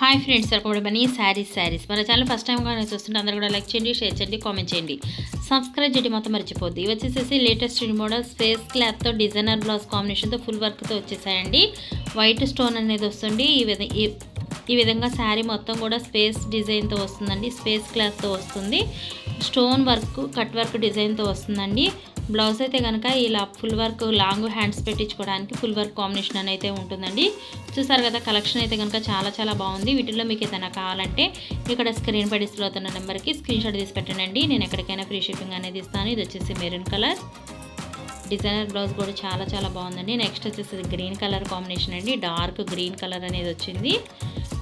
Hi friends welcome Mani sarees sarees మన channel first time కానీ చూస్తుంటే అందరూ కూడా లైక్ చేయండి షేర్ చేయండి కామెంట్ చేయండి. సబ్స్క్రైబ్ చేయడం మొత్తం మర్చిపోద్ది. ఇవి వచ్చేసేసి లేటెస్ట్ మోడల్ స్పేస్ క్లాత్తో డిజైనర్ బ్లౌజ్ కాంబినేషన్తో ఫుల్ వర్క్తో వచ్చేసాయండి. వైట్ స్టోన్ అనేది వస్తుంది. ఈ విధ ఈ- ఈ విధంగా శారీ మొత్తం కూడా స్పేస్ డిజైన్తో వస్తుందండి. స్పేస్ క్లాత్తో వస్తుంది. స్టోన్ వర్క్ కట్ వర్క్ డిజైన్తో వస్తుందండి. బ్లౌజ్ అయితే కనుక ఇలా ఫుల్ వర్క్ లాంగ్ హ్యాండ్స్ పెట్టించుకోవడానికి ఫుల్ వర్క్ కాంబినేషన్ అని అయితే ఉంటుందండి. చూసారు కదా కలెక్షన్ అయితే కనుక చాలా చాలా బాగుంది. వీటిల్లో మీకు ఏదైనా కావాలంటే ఇక్కడ స్క్రీన్ పై డిస్ప్లే అవుతున్న నెంబర్కి స్క్రీన్ షాట్ తీసి పెట్టండి నేను ఎక్కడికైనా ఫ్రీ షిప్పింగ్ అనేది ఇస్తాను. ఇది వచ్చేసి మెరూన్ కలర్. డిజైనర్ బ్లౌజ్ కూడా చాలా చాలా బాగుందండి. నెక్స్ట్ వచ్చేసి గ్రీన్ కలర్ కాంబినేషన్ అండి. డార్క్ గ్రీన్ కలర్ అనేది వచ్చింది.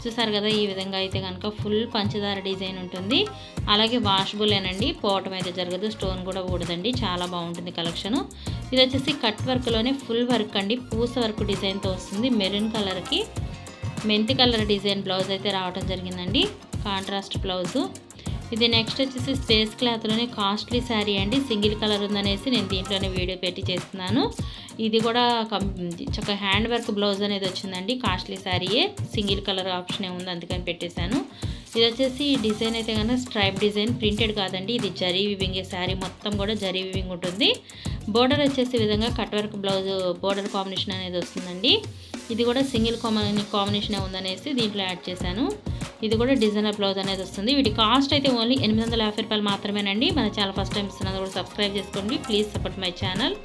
చూసారు కదా ఈ విధంగా అయితే కనుక ఫుల్ పంచదార డిజైన్ ఉంటుంది. అలాగే వాషబులేనండి పోవటం అయితే జరగదు స్టోన్ కూడా ఊడదండి చాలా బాగుంటుంది కలెక్షను ఇది వచ్చేసి కట్ వర్క్లోనే ఫుల్ వర్క్ అండి పూస వర్క్ డిజైన్తో వస్తుంది. మెరూన్ కలర్కి మెంతి కలర్ డిజైన్ బ్లౌజ్ అయితే రావడం జరిగిందండి. కాంట్రాస్ట్ బ్లౌజు ఇది నెక్స్ట్ వచ్చేసి స్పేస్ క్లాత్లోనే కాస్ట్లీ శారీ అండి. సింగిల్ కలర్ ఉందనేసి నేను దీంట్లోనే వీడియో పెట్టి చేస్తున్నాను. ఇది కూడా కం చక్క హ్యాండ్ వర్క్ బ్లౌజ్ అనేది వచ్చిందండి. కాస్ట్లీ శారీయే సింగిల్ కలర్ ఆప్షనే ఉంది అందుకని పెట్టేశాను. ఇది వచ్చేసి డిజైన్ అయితే కనుక స్ట్రైప్ డిజైన్ ప్రింటెడ్ కాదండి. ఇది జరీ వివింగ్ శారీ మొత్తం కూడా జరీ వివింగ్ ఉంటుంది. బోర్డర్ వచ్చేసి విధంగా cut work blouse border combination అనేది వస్తుందండి. ఇది కూడా సింగిల్ కాంబినేషన్ ఉందనేసి దీంట్లో యాడ్ చేశాను. ఇది కూడా డిజైనర్ బ్లౌజ్ అనేది వస్తుంది. వీటి కాస్ట్ అయితే ఓన్లీ ఎనిమిది వందల యాభై రూపాయలు మాత్రమేనండి. మన ఛానల్ ఫస్ట్ టైం ఇస్తున్నది కూడా సబ్స్క్రైబ్ చేసుకోండి. Please support my channel.